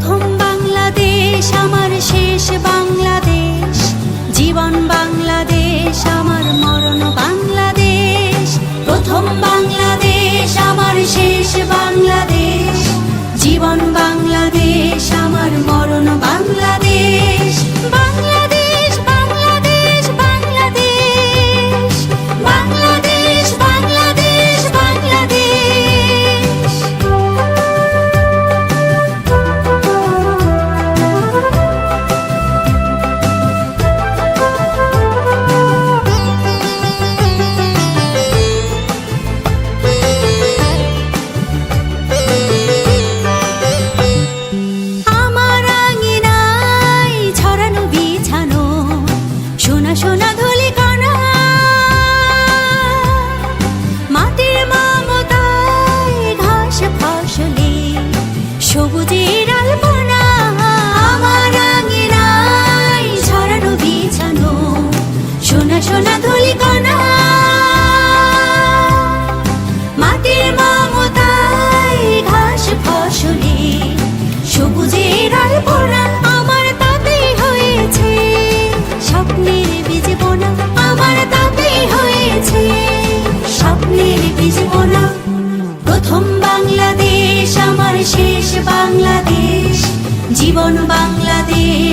প্রথম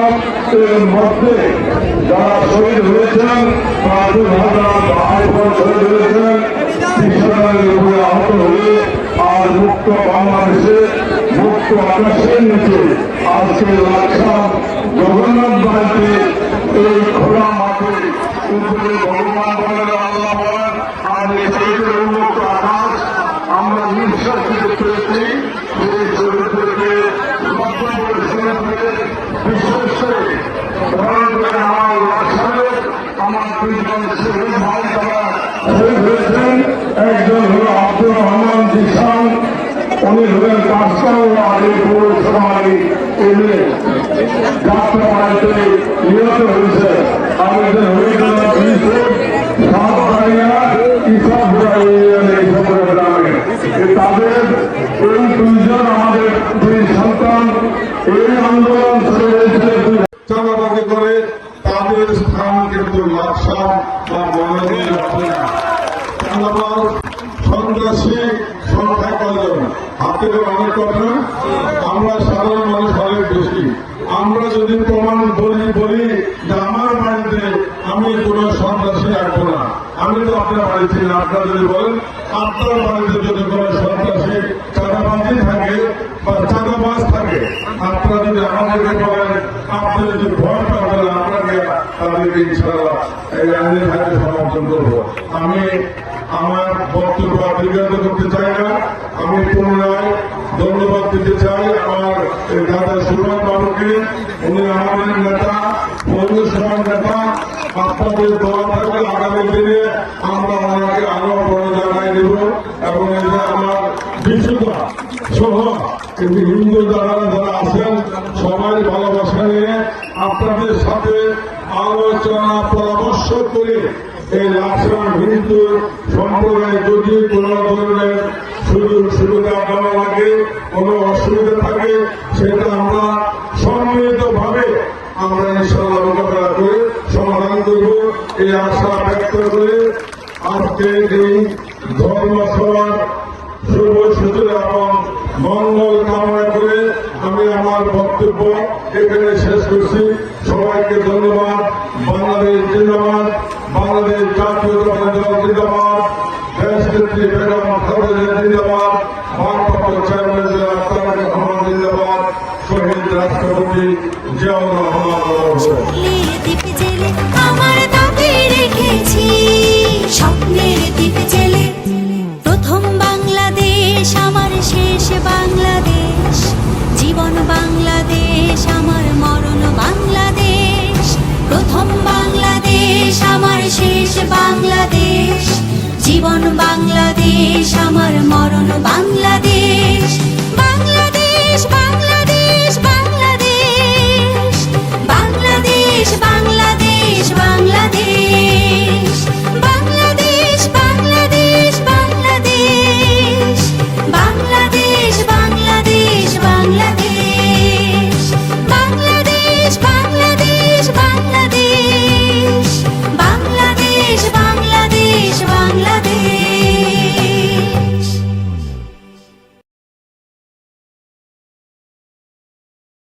এর মধ্যে যারা শহীদ হয়েছেন তাদের হাজার ভাই বোন শহীদ হয়েছেন ইসরায়েলের উপরে আহত হয়ে আর মুক্ত বাংলাদেশে, মুক্ত আকাশের নিচে আজকে লাক্ষাম জগন্নাথ বাড়িতে এই খোলা মাঠে উপরে ভগবান বলেন, আল্লাহ বলেন, আর এই শহীদের উন্মুক্ত আকাশ আমরা নিঃশ্বাস দিতে পেরেছি এই চরিত্রকে লক্ষ্য করে শুনে থেকে বিশেষ করে ধরন করে আমার লাশারে আমার দুইজন শহীদ ভাই তারা শহীদ হয়েছেন একজন হল তাদের এই দুইজন আমাদের দুই সন্তান এই আন্দোলন শুরু হয়েছিল দুই চাঁদাবাজি করে তাদের স্থান কিন্তু আমি কোনো সন্ত্রাসী রাখব না আমি তো আপনার বাড়িতে আপনারা যদি বলেন আপনার বাড়িতে যদি কোনো সন্ত্রাসী চাঁদাবাজি থাকে বা চাঁদাবাজ থাকে আপনারা যদি আমাদেরকে বলেন আপনি যদি ভয় তাদেরকে ইনশাআল্লাহ এই সমর্থন করব। আমি আমার বক্তব্য দীর্ঘায়িত করতে চাই না। আমি পুনরায় ধন্যবাদ দিতে চাই আমার দাদা সুরমান বাবুকে। উনি আমাদের নেতা পৌরসভার নেতা। আপনাদের দোয়া থাকলে আগামী দিনে আমরা ওনাকে আরও বড় জায়গায় দেব এবং যে আমার বিশুদ্ধা, সহ সুবিধা লাগে, কোনো অসুবিধা থাকে, সেটা আমরা সম্মিলিত ভাবে আমরা ইনশাল্লাহ মোকাবেলা করে সমাধান করব। এই আশা ব্যক্ত করে আজকে এই ধর্মসভার শুভ সূচনা এবং মঙ্গল কামনা করে আমি আমার বক্তব্য এখানে শেষ করছি। সবাইকে ধন্যবাদ। বাংলাদেশ জিন্দাবাদ। বাংলাদেশ জাতীয় দল জিন্দাবাদ। দেশ নেত্রী বেগম জিন্দাবাদ। সৈনিক জিয়াউর রহমান স্বপ্নের দ্বীপ প্রথম বাংলাদেশ আমার শেষ বাংলাদেশ জীবন বাংলাদেশ আমার মরণ বাংলাদেশ প্রথম বাংলাদেশ আমার শেষ বাংলাদেশ। জীবন বাংলাদেশ, আমার মরণ বাংলাদেশ। বাংলাদেশ বাংলাদেশ।